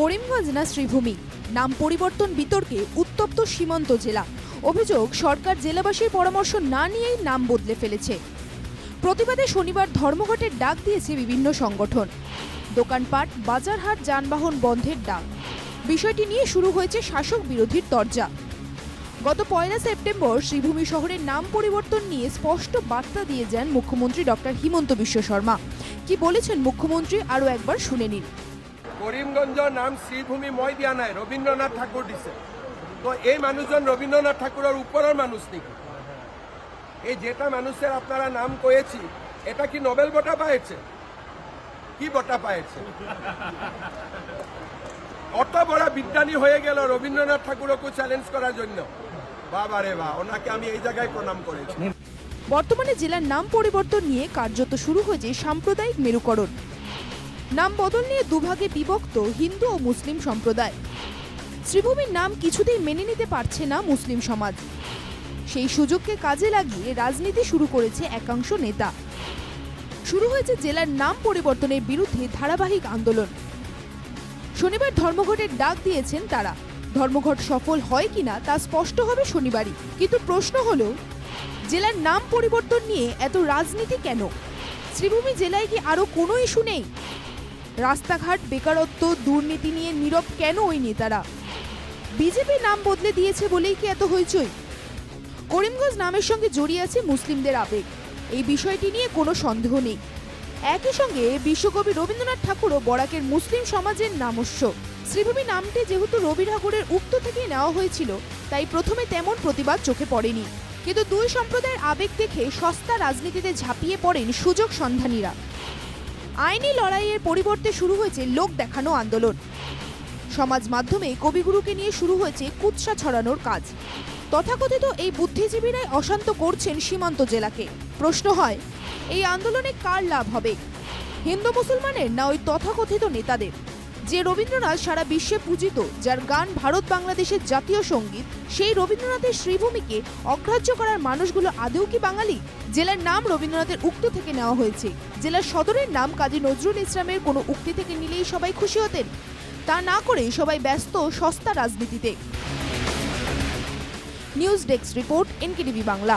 করিমগঞ্জ না শ্রীভূমি? নাম পরিবর্তন বিতর্কে উত্তপ্ত সীমান্ত জেলা। অভিযোগ, সরকার জেলাবাসীর পরামর্শ না নিয়েই নাম বদলে ফেলেছে। প্রতিবাদে শনিবার ধর্মঘটের ডাক দিয়েছে বিভিন্ন সংগঠন। দোকানপাট, বাজারহাট, যানবাহন বন্ধের ডাক। বিষয়টি নিয়ে শুরু হয়েছে শাসক বিরোধীর তরজা। গত পয়লা সেপ্টেম্বর শ্রীভূমি শহরের নাম পরিবর্তন নিয়ে স্পষ্ট বার্তা দিয়ে যান মুখ্যমন্ত্রী ডক্টর হিমন্ত বিশ্ব শর্মা। কি বলেছেন মুখ্যমন্ত্রী, আরও একবার শুনে নিন। করিমগঞ্জ নাম শ্রীভূমি মই দিয়া নাই রবীন্দ্রনাথ ঠাকুর দিছে। তো এই মানুষজন রবীন্দ্রনাথ ঠাকুরের উপরের মানুষ নাকি? এই যেটা মানুষের আপনারা নাম কয়েছি, এটা কি নোবেল বঁটা পাইছে? কি বঁটা পাইছে? অত বড় বিজ্ঞানী হয়ে গেল রবীন্দ্রনাথ ঠাকুরকে চ্যালেঞ্জ করার জন্য। বাবা রে বা ওনাকে আমি এই জায়গায় প্রণাম করেছি। বর্তমানে জেলার নাম পরিবর্তন নিয়ে কার্যত শুরু হয়েছে সাম্প্রদায়িক মেরুকরণ। নাম বদল নিয়ে দুভাগে বিভক্ত হিন্দু ও মুসলিম সম্প্রদায়। শ্রীভূমির নাম কিছুতেই মেনে নিতে পারছে না মুসলিম সমাজ। সেই সুযোগকে কাজে লাগিয়ে রাজনীতি শুরু করেছে একাংশ নেতা। শুরু হয়েছে জেলার নাম পরিবর্তনের বিরুদ্ধে ধারাবাহিক আন্দোলন। শনিবার ধর্মঘটের ডাক দিয়েছেন তারা। ধর্মঘট সফল হয় কিনা তা স্পষ্ট হবে শনিবারই। কিন্তু প্রশ্ন হলো, জেলার নাম পরিবর্তন নিয়ে এত রাজনীতি কেন? শ্রীভূমি জেলায় কি আরও কোনো ইস্যু নেই? রাস্তাঘাট, বেকারত্ব, দুর্নীতি নিয়ে নীরব কেন ওই নেতারা? বিজেপি নাম বদলে দিয়েছে বলেই কি এত হইচই? করিমগঞ্জ নামের সঙ্গে জড়িয়ে আছে মুসলিমদের আবেগ। এই বিষয়টি নিয়ে কোনো সন্দেহ নেই। একই সঙ্গে বিশ্বকবি রবীন্দ্রনাথ ঠাকুরও বরাকের মুসলিম সমাজের নামস্য। শ্রীভূমি নামটি যেহেতু রবি ঠাকুরের উক্ত থেকে নেওয়া হয়েছিল, তাই প্রথমে তেমন প্রতিবাদ চোখে পড়েনি। কিন্তু দুই সম্প্রদায়ের আবেগ দেখে সস্তা রাজনীতিতে ঝাঁপিয়ে পড়েন সুযোগ সন্ধানীরা। আইনি লড়াইয়ের পরিবর্তে শুরু হয়েছে লোক দেখানো আন্দোলন। সমাজ মাধ্যমে কবিগুরুকে নিয়ে শুরু হয়েছে কুৎসা ছড়ানোর কাজ। তথাকথিত এই বুদ্ধিজীবীরাই অশান্ত করছেন সীমান্ত জেলাকে। প্রশ্ন হয়, এই আন্দোলনে কার লাভ হবে? হিন্দু মুসলমানের না ওই তথাকথিত নেতাদের? যে রবীন্দ্রনাথ সারা বিশ্বে পূজিত, যার গান ভারত বাংলাদেশের জাতীয় সংগীত, সেই রবীন্দ্রনাথের শ্রীভূমিকে অগ্রাহ্য করার মানুষগুলো আদৌ কি বাঙালি? জেলার নাম রবীন্দ্রনাথের উক্ত থেকে নেওয়া হয়েছে। জেলার সদরের নাম কাজী নজরুল ইসলামের কোনো উক্তি থেকে নিলেই সবাই খুশি হতেন। তা না করে সবাই ব্যস্ত সস্তা রাজনীতিতে। News desk report, NKTV Bangla.